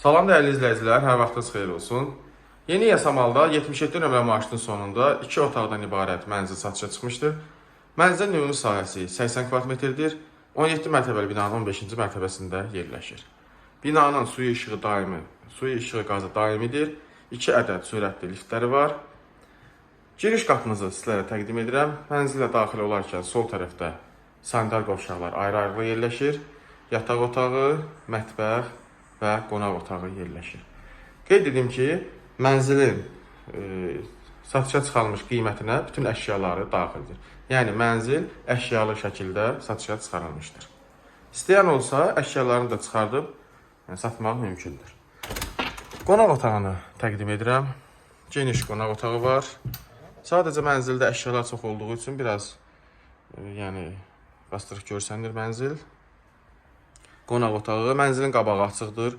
Salam dəyərli izləyicilər, hər vaxtınız xeyir olsun. Yeni Yasamalda 77 nömrə marşrutun sonunda 2 otaqdan ibarət mənzil satışa çıxmışdır. Mənzilin ümumi sahəsi 80 kvadratmetrdir. 17 mərtəbəli binanın 15-ci mərtəbəsində yerləşir. Binanın suyu işığı daimi, suyu işığı qazı daimidir. 2 ədəd sürətli liftləri var. Giriş qapınızı sizlərə təqdim edirəm. Mənzilə daxil olarkən sol tərəfdə sanitar qovşaqlar ayrı-ayrı yerləşir. Yataq otağı, mətbəx və qonaq otağı yerləşir. Qeyd edim ki, mənzilin e, satışa çıxarılmış qiymətinə bütün əşyaları daxildir. Yəni mənzil əşyalı şəkildə satışa çıxarılmışdır. İstəyən olsa əşyalarını da çıxardıb yəni, satmaq mümkündür. Qonaq otağını təqdim edirəm. Geniş qonaq otağı var. Sadəcə mənzildə əşyalar çox olduğu üçün biraz e, yəni bastırıq görsənir mənzil. Qonaq otağı mənzilin qabağı açıqdır.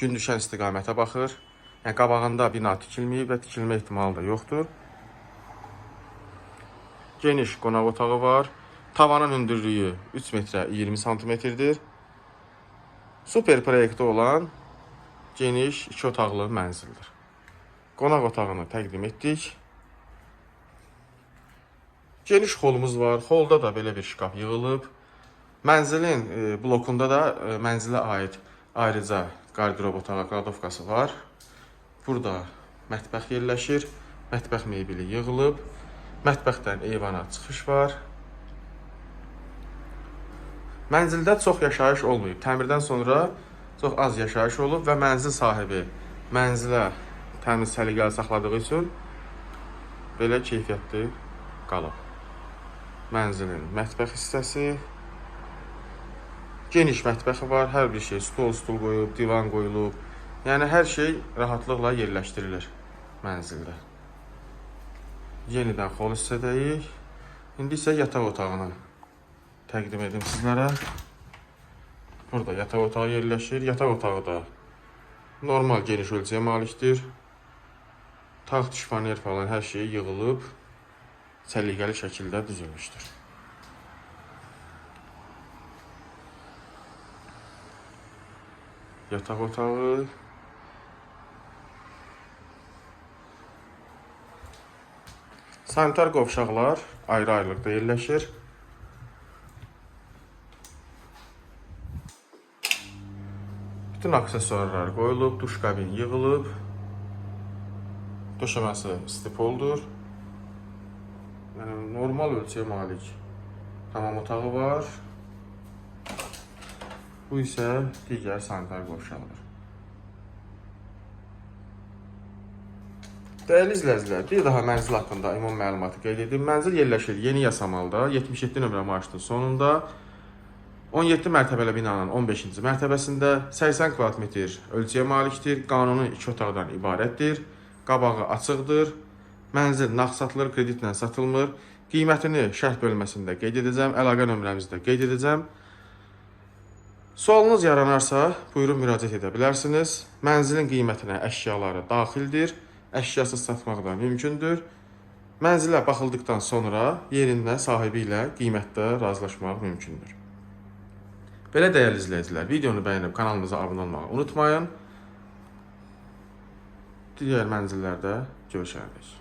Gün düşən istiqamətə baxır. Yəni qabağında bina tikilməyib və tikilmə ehtimalı da yoxdur. Geniş qonaq otağı var. Tavanın hündürlüyü 3 metrə 20 santimetrdir. Super proyektdə olan geniş 2 otaqlı mənzildir. Qonaq otağını təqdim etdik. Geniş xolumuz var. Xolda da belə bir şkaf yığılıb. Mənzilin e, blokunda da e, mənzilə aid ayrıca qardirob otağı, kladovkası var. Burada mətbəx yerləşir. Mətbəx mebeli yığılıb. Mətbəxdən eyvana çıxış var. Mənzildə çox yaşayış olmayıb. Təmirdən sonra çox az yaşayış olub və mənzil sahibi mənzilə təmiz səliqəli saxladığı üçün belə keyfiyyətli qalıb. Mənzilin mətbəx hissəsi geniş mətbəxi var. Hər bir şey stol, stul qoyub, divan qoyulub. Yəni hər şey rahatlıqla yerləşdirilir mənzildə. Yenidən xol hissədəyik. İndi isə yataq otağını təqdim edim sizlərə. Burada yataq otağı yerləşir. Yataq otağı da normal geniş ölçüyə malikdir. Taxt, şifonyer falan hər şey yığılıb səliqəli şəkildə düzülmüşdür. Yataq otağı Sanitar qovşaqlar ayrı-ayrılıqda yerləşir. Bütün aksesuarlar qoyulub, duş kabin yığılıb. Döşəməsi stipoldur. Yəni normal ölçüyə malik tamam otağı var. Bu isə digər sanitar qovşağıdır. Dəyərli izləyicilər, bir daha mənzil haqqında ümumi məlumatı qeyd edim. Mənzil yerləşir Yeni Yasamalda, 77 nömrə marşrutun sonunda. 17 mərtəbəli binanın 15-ci mərtəbəsində 80 kvadratmetr ölçüyə malikdir. Qanuni 2 otaqdan ibarətdir. Qabağı açıqdır. Mənzil nağd satılır, kreditlə satılmır. Qiymətini şərh bölməsində qeyd edəcəm, əlaqə nömrəmizi də qeyd edəcəm. Sualınız yaranarsa, buyurun müraciət edə bilərsiniz. Mənzilin qiymətinə əşyaları daxildir. Əşyasız satmaq da mümkündür. Mənzilə baxıldıqdan sonra yerində sahibi ilə qiymətdə razılaşmaq mümkündür. Belə dəyərli izləyicilər, videonu bəyənib kanalımıza abunə olmağı unutmayın. Digər mənzillərdə görüşərik.